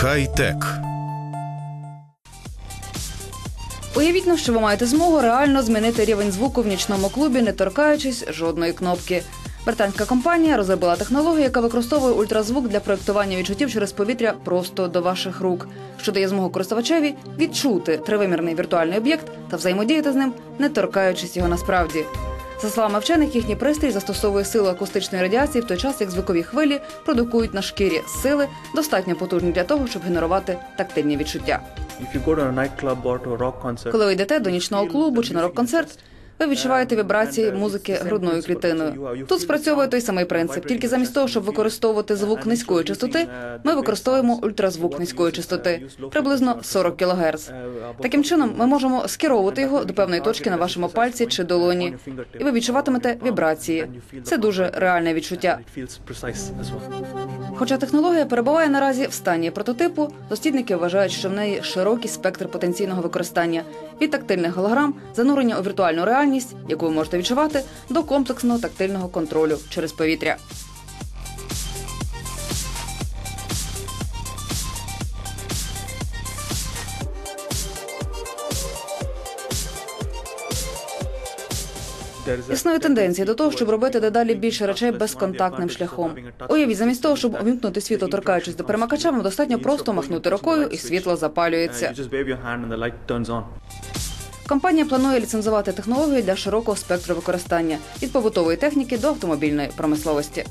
Хай-тек. Уявіть, ну, що ви маєте змогу реально змінити рівень звуку в нічному клубі, не торкаючись жодної кнопки. Британська компанія розробила технологію, яка використовує ультразвук для проєктування відчуттів через повітря просто до ваших рук, що дає змогу користувачеві відчути тривимірний віртуальний об'єкт та взаємодіяти з ним, не торкаючись його насправді. За словами вчених, їхній пристрій застосовує силу акустичної радіації в той час, як звукові хвилі продукують на шкірі сили, достатньо потужні для того, щоб генерувати тактильні відчуття. Коли ви йдете до нічного клубу чи на рок-концерт, ви відчуваєте вібрації музики грудною клітиною. Тут спрацьовує той самий принцип. Тільки замість того, щоб використовувати звук низької частоти, ми використовуємо ультразвук низької частоти, приблизно 40 кГц. Таким чином, ми можемо скеровувати його до певної точки на вашому пальці чи долоні, і ви відчуватимете вібрації. Це дуже реальне відчуття. Хоча технологія перебуває наразі в стані прототипу, дослідники вважають, що в неї широкий спектр потенційного використання від тактильних голограм, занурення у віртуальну реальність, яку ви можете відчувати, до комплексного тактильного контролю через повітря. Існує тенденція до того, щоб робити дедалі більше речей безконтактним шляхом. Уявіть, замість того, щоб увімкнути світло, торкаючись до перемикача, вам достатньо просто махнути рукою, і світло запалюється. Компанія планує ліцензувати технологію для широкого спектру використання від побутової техніки до автомобільної промисловості.